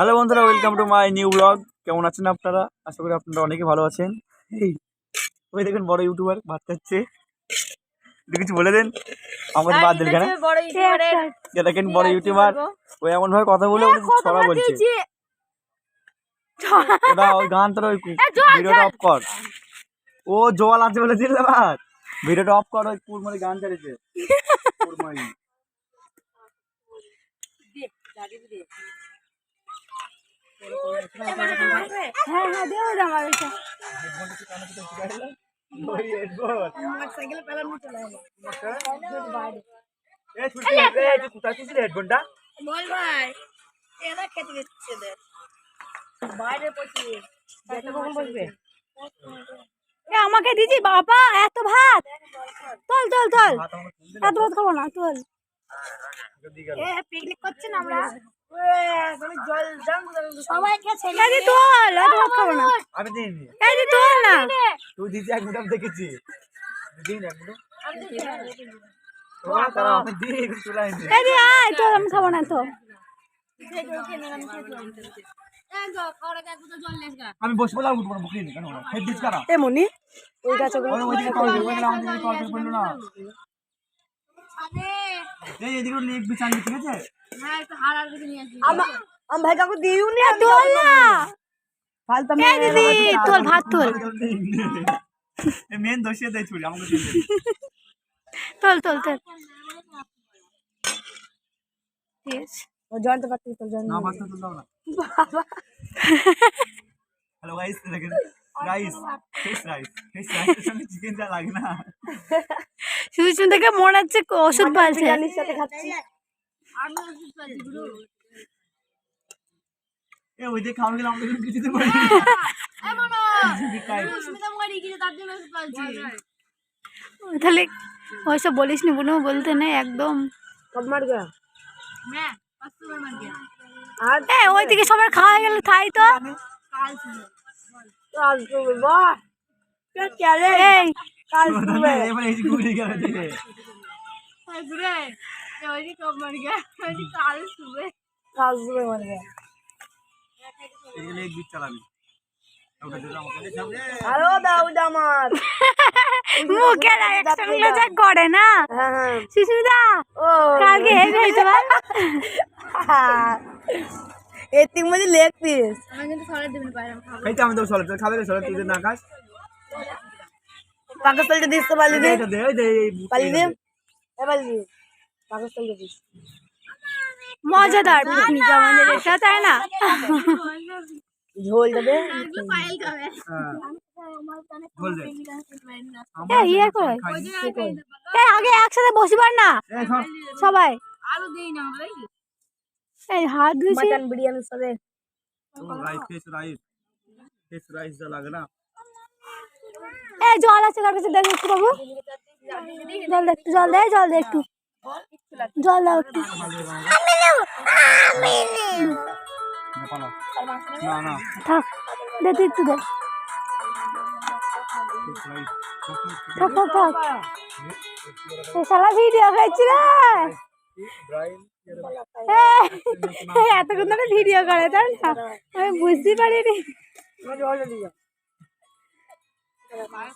Hello বন্ধুরা welcome to my new blog কেমন আছেন আপনারা? আশা করি আপনারা অনেকে ভালো আছেন। এই ওই দেখেন বড় ইউটিউবার ভাত খাচ্ছে কিছু বলে দেন। আমাদের বাদ দিল কেন বড় ইউটিউবারের যে দেখেন বড় ইউটিউবার ও এমন ভাবে কথা বলে ওটা ছড়া বলছে। ওটা ওই গান তোর ওই ভিডিওটা অফ কর। ও জল আছে বলে দিল ভাত ভিডিওটা অফ কর ওই কুরমারি গান চালিয়েছে কুরমারি হ্যাঁ হ্যাঁ দেও না আমার এটা ওই হেডফোন সাইকেলে পেলাম চলে এলো এ ছুটি এ তুই কোথায় তুই হেডফোনটা বল ভাই এরা খেতে দিচ্ছে দে বাইরে পড়ছি এটা কখন বসবে এ আমাকে দিদি বাবা এত ভাত তোল তোল তোল ভাত আমাকে তুলতে এত ভাত খাব না তোল দি গেল এ পিকনিক করছেন আমরা সবাইকে ছেড়ে দি তোল এত ভাত খাব না আমি দিইনি এই তোল না তুই দিদি এক মিনিট দেখেছি দিন এক মিনিট আমি দিই এই আয় তোল আমি খাব না তো আমি বসে বলে উঠবো না বুকিনি কেন হেড দিস কারা এ মনি ওই গাছে ওই কল আমাদের কল না এই এদিকে লিখ বিচান ঠিক আছে? আমি ভাই কাকু দিও নি তোল না! ফালতু এই দিদি তোল ভাত তোল। মেন দোষিয়ে দেয় ছুরি আমাকে। তোল তোল তোল। ঠিক আছে। জয়ন্ত পাতি তোল জয়ন্ত না ভাত তো দাও না। হ্যালো গাইস দেখেন। গাইস ফিশ রাইস ফিশ সঙ্গে চিকেন যা লাগে না। শুনে দেখে মনে হচ্ছে ওষুধ পালছে। তাহলে ওইসব বলিস নি বোনও বলতে নেই একদম। ওই দিকে সবার খাওয়া গেলে খাই তো? কাল সুবে বাহ কে চলে এই কাল সুবে এবার এই যে গুড়ি গেল দিকে কাল সুবে মার গয়া এগুলো এক বিট চালাবি ওটা দিলে আমাকে দে যাবে হ্যালো দাউদ আমার মুখে অ্যাকশনগুলো যা করে না সুস্মিতা ও কালকে হেভি হয়েছে বল এতিক মধ্যে লেগ পিস তো আমি তো সলে খাবে তুই না খাস পাকিস্তানটা দিস তো পালি দে। পালি দে এ পালি দে পাকিস্তানটা দিস। মজাদার পিকনিক আমাদের এটা তাই না? ঝোলটা দে। ইয়ে আগে একসাথে বসিবার না? সবাই। এই হাত ধুইছি। মটন বিরিয়ানির সাথে rice fish rice. Fish rice যা লাগে না। এই জল আছে কার কাছে? দেখ একটু বাবু। জল দে একটু জল দে জল দে একটু। জল দাও একটু। থাক, দে তুই একটু দে। থাক থাক থাক। শালা ভিডিও করছি রে। এতক্ষণ ধরে ভিডিও করে তাই না আমি বুঝতেই পারিনি। Oleh mana?